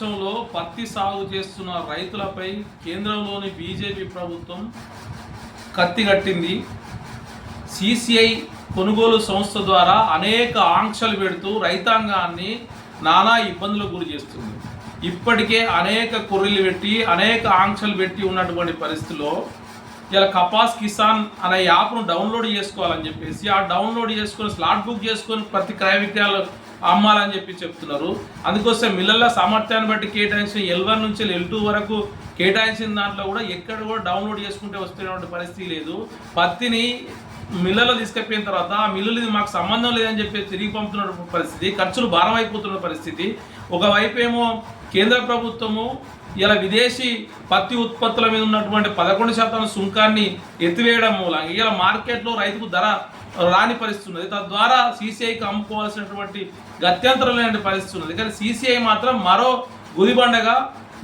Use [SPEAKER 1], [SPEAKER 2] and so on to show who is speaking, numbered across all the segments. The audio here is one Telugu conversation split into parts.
[SPEAKER 1] రాష్ట్రంలో పత్తి సాగు చేస్తున్న రైతులపై కేంద్రంలోని బీజేపీ ప్రభుత్వం కత్తిగట్టింది సిసిఐ కొనుగోలు సంస్థ ద్వారా అనేక ఆంక్షలు పెడుతూ రైతాంగాన్ని నానా ఇబ్బందులకు గురి చేస్తుంది. ఇప్పటికే అనేక కొర్రీలు పెట్టి అనేక ఆంక్షలు పెట్టి ఉన్నటువంటి పరిస్థితిలో ఇలా కపాస్ కిసాన్ అనే యాప్ను డౌన్లోడ్ చేసుకోవాలని చెప్పేసి ఆ డౌన్లోడ్ చేసుకొని స్లాట్ బుక్ చేసుకొని ప్రతి క్రయ విక్రయాలు అమ్మాలని చెప్పి చెప్తున్నారు. అందుకోసం మిల్లల సామర్థ్యాన్ని బట్టి కేటాయించిన ఎల్ వన్ నుంచి ఎల్ టూ వరకు కేటాయించిన దాంట్లో కూడా ఎక్కడ కూడా డౌన్లోడ్ చేసుకుంటే వస్తున్నటువంటి పరిస్థితి లేదు. పత్తిని మిల్లలో తీసుకెళ్ళిన తర్వాత ఆ మిల్లులు మాకు సంబంధం లేదని చెప్పి తిరిగి పంపుతున్న పరిస్థితి ఖర్చులు భారం అయిపోతున్న పరిస్థితి. ఒకవైపు ఏమో కేంద్ర ప్రభుత్వము ఇలా విదేశీ పత్తి ఉత్పత్తుల మీద ఉన్నటువంటి పదకొండు శాతం సుంకాన్ని ఎత్తివేయడం మూలంగా ఇలా మార్కెట్లో రైతుకు ధర రాని పరిస్థితి ఉన్నది తద్వారా సీసీఐకి అమ్ముకోవాల్సినటువంటి గత్యంతరం లేని పరిస్థితి ఉన్నది. కానీ సీసీఐ మాత్రం మరో గుదిబండగా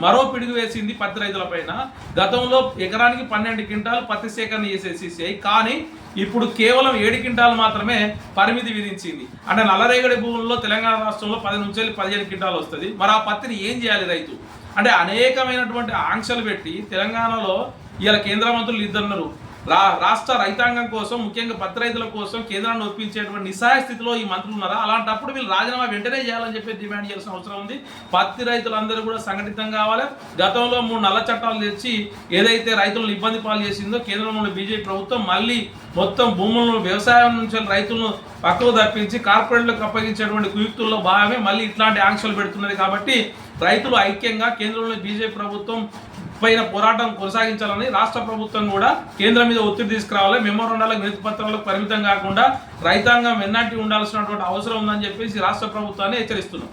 [SPEAKER 1] మరో పిడుగు వేసింది పత్తి రైతుల పైన. గతంలో ఎకరానికి పన్నెండు క్వింటాలు పత్తి సేకరణ చేసే సీసీఐ. కానీ ఇప్పుడు కేవలం ఏడు క్వింటాలు మాత్రమే పరిమితి విధించింది. అంటే నల్లరేగడి భూముల్లో తెలంగాణ రాష్ట్రంలో పది నుంచి వెళ్ళి పదిహేను క్వింటాలు వస్తుంది. మరి ఆ పత్తిని ఏం చేయాలి రైతు? అంటే అనేకమైనటువంటి ఆంక్షలు పెట్టి తెలంగాణలో ఇలా కేంద్ర మంత్రులు ఇద్దరున్నారు. రా రాష్ట్ర రైతాంగం కోసం ముఖ్యంగా పత్తి రైతుల కోసం కేంద్రాన్ని ఒప్పించేటువంటి నిస్సహాయ స్థితిలో ఈ మంత్రులు ఉన్నారా? అలాంటప్పుడు వీళ్ళు రాజీనామా వెంటనే చేయాలని చెప్పి డిమాండ్ చేయాల్సిన అవసరం ఉంది. పత్తి రైతులందరూ కూడా సంఘటితం కావాలి. గతంలో మూడు నల్ల చట్టాలు తెచ్చి ఏదైతే రైతులను ఇబ్బంది పాలు చేసిందో కేంద్రంలోని బీజేపీ ప్రభుత్వం మళ్ళీ మొత్తం భూములను వ్యవసాయం నుంచి రైతులను పక్కకు తప్పించి కార్పొరేట్లకు అప్పగించేటువంటి కుయుక్తుల్లో భాగమే మళ్ళీ ఇట్లాంటి ఆంక్షలు పెడుతున్నది కాబట్టి రైతులు ఐక్యంగా కేంద్రంలో బీజేపీ ప్రభుత్వం పైన పోరాటం కొనసాగించాలని రాష్ట్ర ప్రభుత్వం కూడా కేంద్రం మీద ఒత్తిడి తీసుకురావాలి. మెమోరండాలకు వినతి పరిమితం కాకుండా రైతాంగం ఎన్నాటి ఉండాల్సినటువంటి అవసరం ఉందని చెప్పేసి రాష్ట్ర ప్రభుత్వాన్ని హెచ్చరిస్తున్నాం.